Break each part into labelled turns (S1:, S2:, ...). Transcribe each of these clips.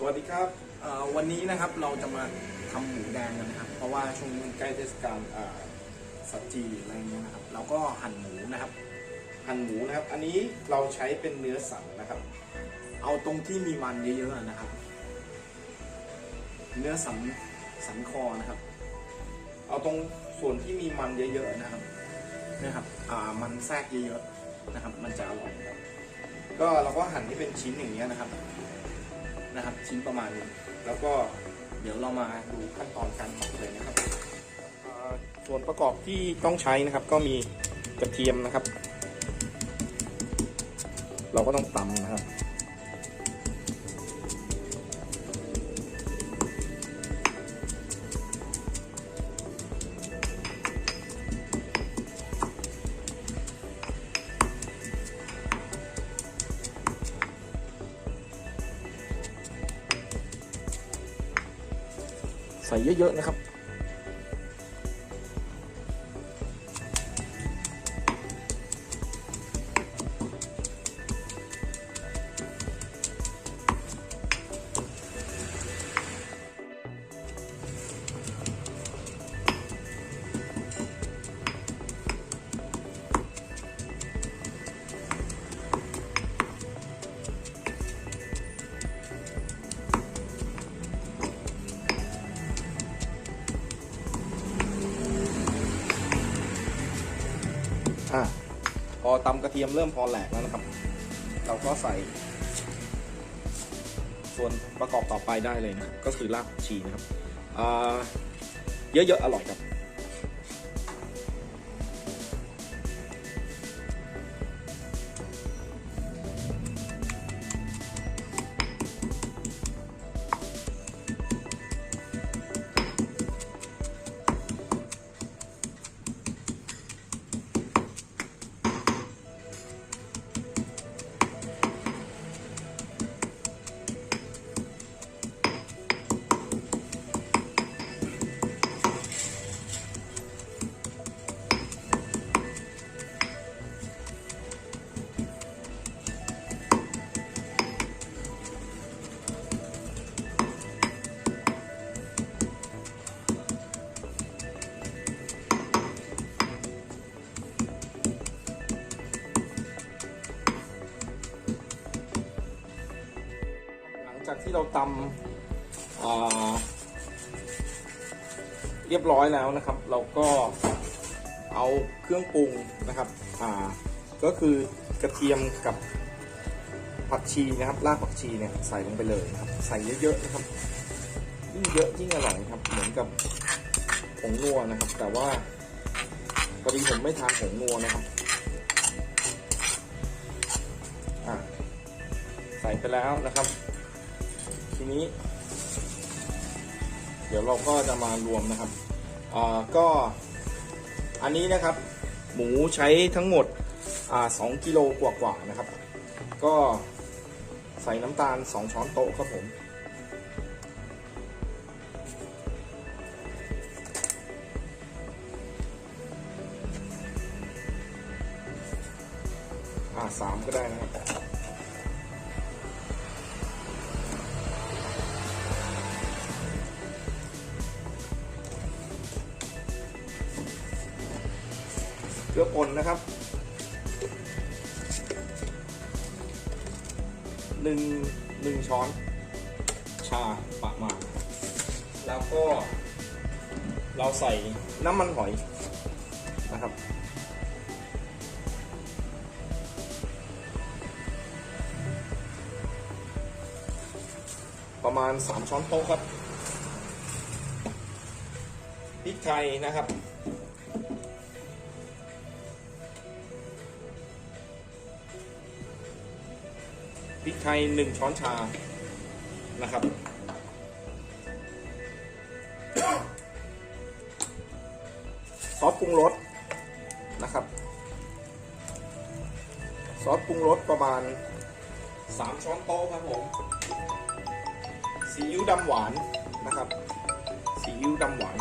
S1: สวัสดีครับวันนี้นะครับเราจะมาทำหมูแดงกันนะครับ เพราะว่าช่วงนี้ใกล้เทศกาลสัตว์จีอะไรเงี้ยนะครับ เราก็หั่นหมูนะครับ หั่นหมูนะครับ อันนี้เราใช้เป็นเนื้อสันนะครับ เอาตรงที่มีมันเยอะๆนะครับ เนื้อสันสันคอนะครับ เอาตรงส่วนที่มีมันเยอะๆนะครับนะครับมันแทรกเยอะๆนะครับ มันจะอร่อยครับก็เราก็หั่นให้เป็นชิ้นอย่างเงี้ยนะครับ นะครับ ชิ้นประมาณนี้แล้วก็เดี๋ยวเรามาดูขั้นตอนการหมักเลยนะครับส่วนประกอบที่ต้องใช้นะครับ ก็มีกระเทียมนะครับ เราก็ต้องตำนะครับ ใส่เยอะๆนะครับ อะพอตำกระเทียมเริ่มพอแหลกแล้วนะครับ เราก็ใส่ ส่วนประกอบต่อไปได้เลยนะก็คือรากผักชีนะครับเยอะๆอร่อยครับ ตำเรียบร้อยแล้วนะครับ เราก็เอาเครื่องปรุงนะครับก็คือกระเทียมกับผักชีนะครับรากผักชีเนี่ยใส่ลงไปเลยนะครับใส่เยอะๆนะครับยิ่งเยอะยิ่งอร่อยครับ เหมือนกับผงนัวนะครับ แต่ว่าพอดีผมไม่ทานผงนัวนะครับใส่ไปแล้วนะครับ ทีนี้ เดี๋ยวเราก็จะมารวมนะครับอ่าก็อันนี้นะครับ หมูใช้ทั้งหมดอ่าสองกิโลกว่าๆนะครับ ก็ใส่น้ำตาล 2 ช้อนโต๊ะครับผมอ่าสามก็ได้นะครับ ลือป่นนะครับหนึ่งหนึ่งช้อนชาประมาณแล้วก็เราใส่น้ำมันหอยนะครับ ประมาณ 3 ช้อนโต๊ะครับพริกไทยนะครับ พริกไทยหนึ่งช้อนชานะครับ ซอสปรุงรสนะครับ ซอสปรุงรสประมาณ 3 ช้อนโต๊ะครับผมซีอิ๊วดำหวานนะครับซีอิ๊วดำหวาน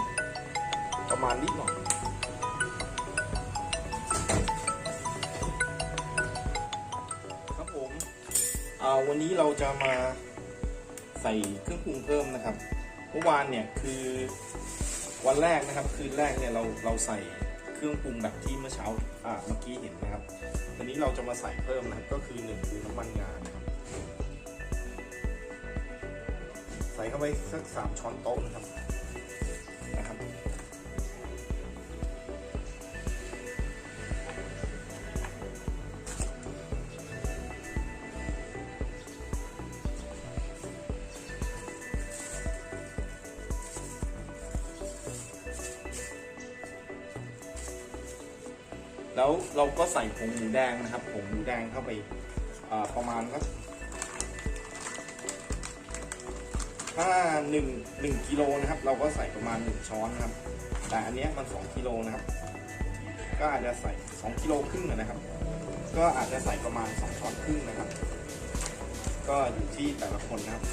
S1: ประมาณนิดหน่อย ครับผมอ่าวันนี้เราจะมาใส่เครื่องปรุงเพิ่มนะครับ เมื่อวานเนี่ยคือวันแรกนะครับ คืนแรกเนี่ยเราเราใส่เครื่องปรุงแบบที่เมื่อเช้าอ่าเมื่อกี้เห็นนะครับวันนี้เราจะมาใส่เพิ่มนะครับก็คือหนึ่งคือน้ำมันงานะครับ ใส่เข้าไปสักสามช้อนโต๊ะนะครับ แล้วเราก็ใส่ผงหมูแดงนะครับผงหมูแดงเข้าไปประมาณก็ถ้าหนึ่งหนึ่งกิโลนะครับ เราก็ใส่ประมาณหนึ่งช้อนนะครับ แต่อันเนี้ยมันสองกิโลนะครับ ก็อาจจะใส่สองกิโลครึ่งนะครับ ก็อาจจะใส่ประมาณสองช้อนครึ่งนะครับ ก็อยู่ที่แต่ละคนนะครับ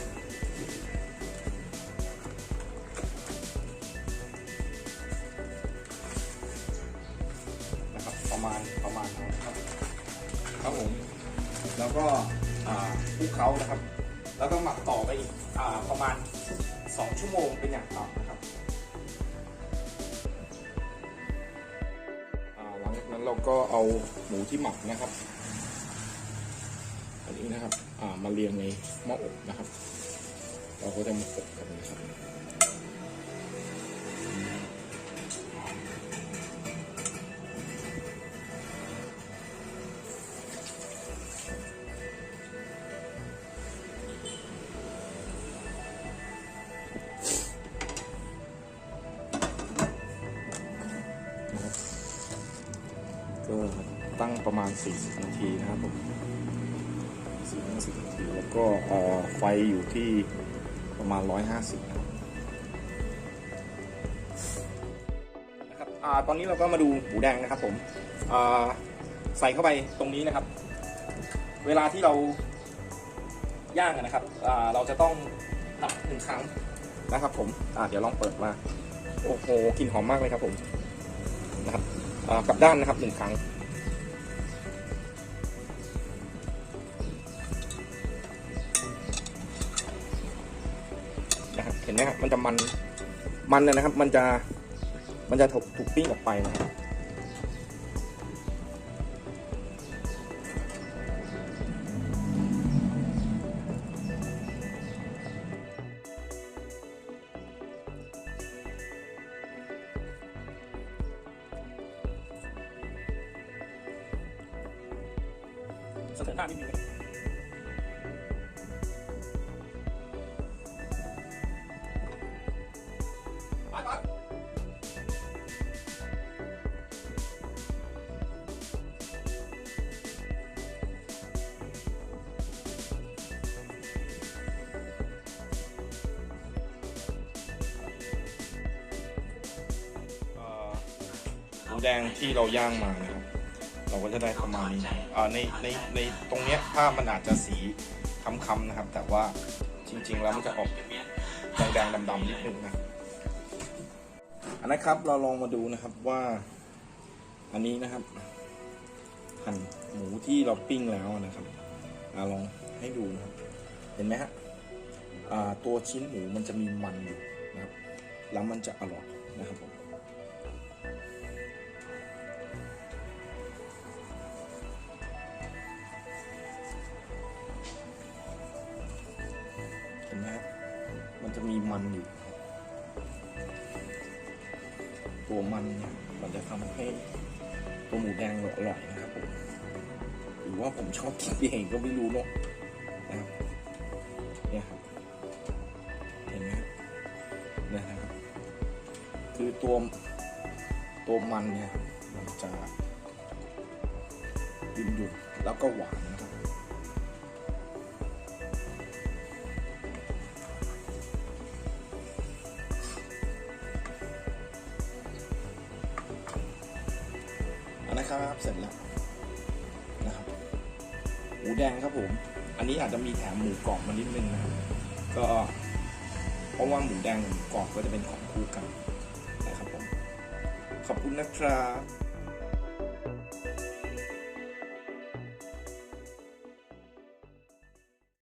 S1: ครับผม แล้วก็คลุกเคล้านะครับ แล้วก็หมักต่อไปอีกอประมาณ 2 ชั่วโมงเป็นอย่างต่ำนะครับหลังจากนั้นเราก็เอาหมูที่หมักนะครับ อันนี้นะครับมาเรียงในหม้ออบนะครับ เราก็จะมาอบกันนะครับ ก็ตั้งประมาณ 40 นาทีนะครับผม40นาทีแล้วก็ไฟอยู่ที่ประมาณ 150นะครับนะครับอ่าตอนนี้เราก็มาดูหมูแดงนะครับผมใส่เข้าไปตรงนี้นะครับ เวลาที่เราย่างนะครับเราจะต้องผัดหนึ่งครั้งนะครับผมเดี๋ยวลองเปิดมา โอ้โหกลิ่นหอมมากเลยครับผม นะครับกลับด้านนะครับหนึ่งครั้งนะครับเห็นไหมครับมันจะมันมันนะครับ มันจะมันจะถูกถูกปิ้งออกไปนะครับ เสนอหน้านิดนึงนะครับไปไปเอ่อหมูแดงที่เราย่างมานะครับ เราก็จะได้ประมาณนี้อ่าในในในตรงเนี้ยภาพมันอาจจะสีคำๆนะครับ แต่ว่าจริง ๆ แล้วมันจะออกแดงๆดำๆนิดนึงนะอันนะครับเราลองมาดูนะครับว่า อันนี้นะครับหั่นหมูที่เราปิ้งแล้วนะครับอาลองให้ดูนะครับ เห็นไหมฮะอ่าตัวชิ้นหมูมันจะมีมันอยู่นะครับ แล้วมันจะอร่อยนะครับผม ตัวมันเนี่ยมันจะทำให้ตัวหมูแดงอร่อยนะครับผมหรือว่าผมชอบกินเองก็ไม่รู้เนอะนะครับเนี่ยครับเห็นไหมครับเนี่ยนะครับ คือตัวตัวมันเนี่ยมันจะยืนหยุ่นแล้วก็หวาน หมูแดงครับผม อันนี้อาจจะมีแถมหมูกรอบมานิดนึงนะครับ ก็เพราะว่าหมูแดงกับหมูกรอบก็จะเป็นของคู่กันนะครับผม ขอบคุณนะครับ